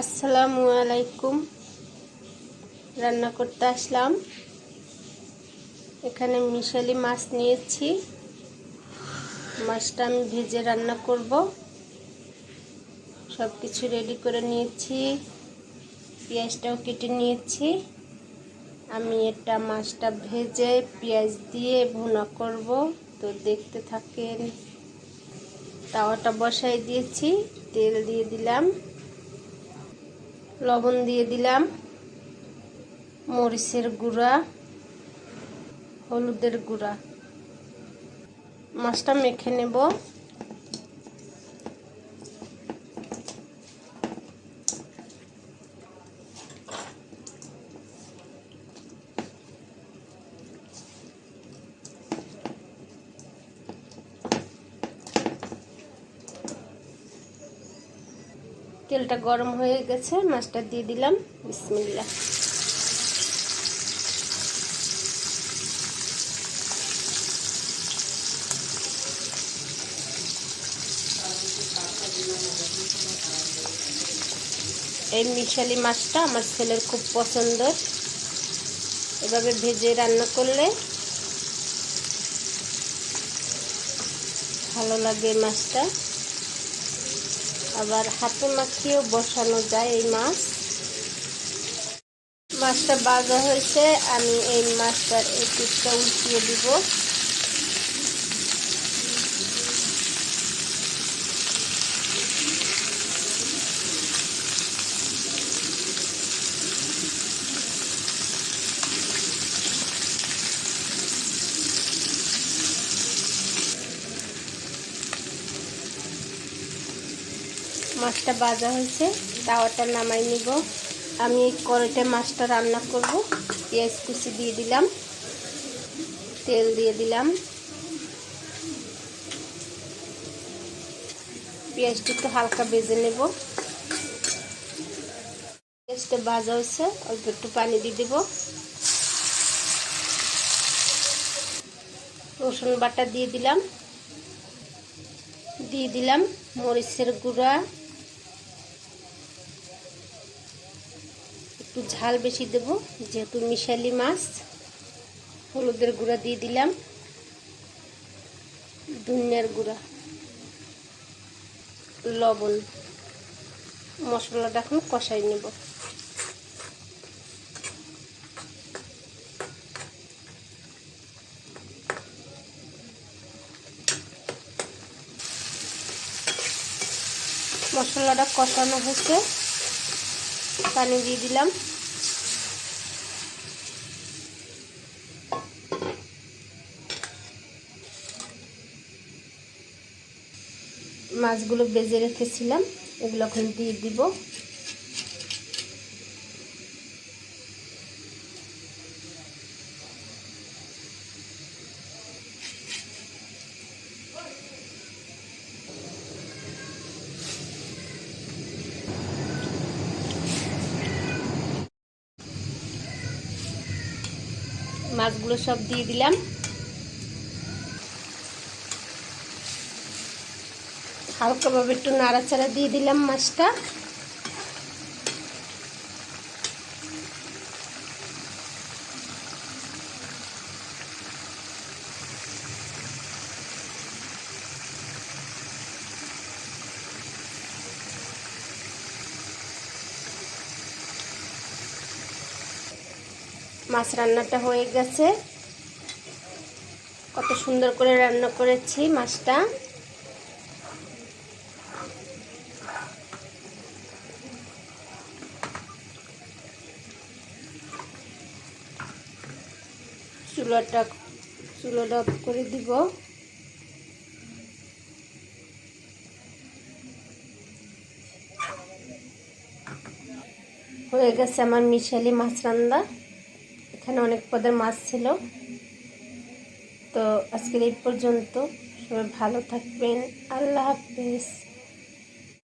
আসসালামু আলাইকুম। রান্না করতে আসলাম। এখানে মিশালি মাছ নিয়েছি। মাছটা আমি ভেজে রান্না করব। সব কিছু রেডি করে নিয়েছি। পেঁয়াজটাও কেটে নিয়েছি। আমি এটা মাছটা ভেজে পেঁয়াজ দিয়ে ভুনা করব। তো দেখতে থাকেন, তাওয়াটা বসাই দিয়েছি, তেল দিয়ে দিলাম। লবণ দিয়ে দিলাম মরিচের গুঁড়া হলুদের গুঁড়া। মাছটা মেখে নেব। তেলটা গরম হয়ে গেছে মাছটা দিয়ে দিলাম বিসমিল্লা এই মিশালি মাছটা আমার ছেলের খুব পছন্দ এভাবে ভেজে রান্না করলে ভালো লাগে মাছটা। আবার হাতে মাখিয়েও বসানো যায় এই মাছ। মাছটা বাজা হয়েছে, আমি এই মাছটার এই পিসটা উঠিয়ে দিব। মাছটা ভাজা হয়েছে, তাওয়াটা নামাই নিব। আমি কড়াইতে মাছটা রান্না করব। পেঁয়াজ কুচি দিয়ে দিলাম, তেল দিয়ে দিলাম। পেঁয়াজটা একটু হালকা বেজে নেব। পেঁয়াজটা ভাজা হয়েছে, অল্প একটু পানি দিয়ে দেব। রসুন বাটা দিয়ে দিলাম। দিয়ে দিলাম মরিচের গুঁড়া। একটু ঝাল বেশি দেব, যেহেতু মিশালি মাছ, হলুদের গুঁড়া দিয়ে দিলাম, ধনিয়ার গুঁড়া, লবণ, মশলাটা এখন কষাই নেব। মশলাটা কষানো হচ্ছে পানি দিয়ে দিলাম। মাছগুলো বেজে রেখেছিলাম এগুলো এখন দিয়ে দিব। মাছগুলো সব দিয়ে দিলাম। হালকাভাবে একটু নাড়াচাড়া দিয়ে দিলাম মাছটা। মাছ রান্নাটা হয়ে গেছে। কত সুন্দর করে রান্না করেছি মাছটা। চুলাটা, চুলোটা অফ করে দিব। হয়ে গেছে আমার মিশালি মাছ রান্না। এখানে অনেক পদের মাছ ছিল। তো আজকের এই পর্যন্ত। সবাই ভালো থাকবেন। আল্লাহ হাফিজ।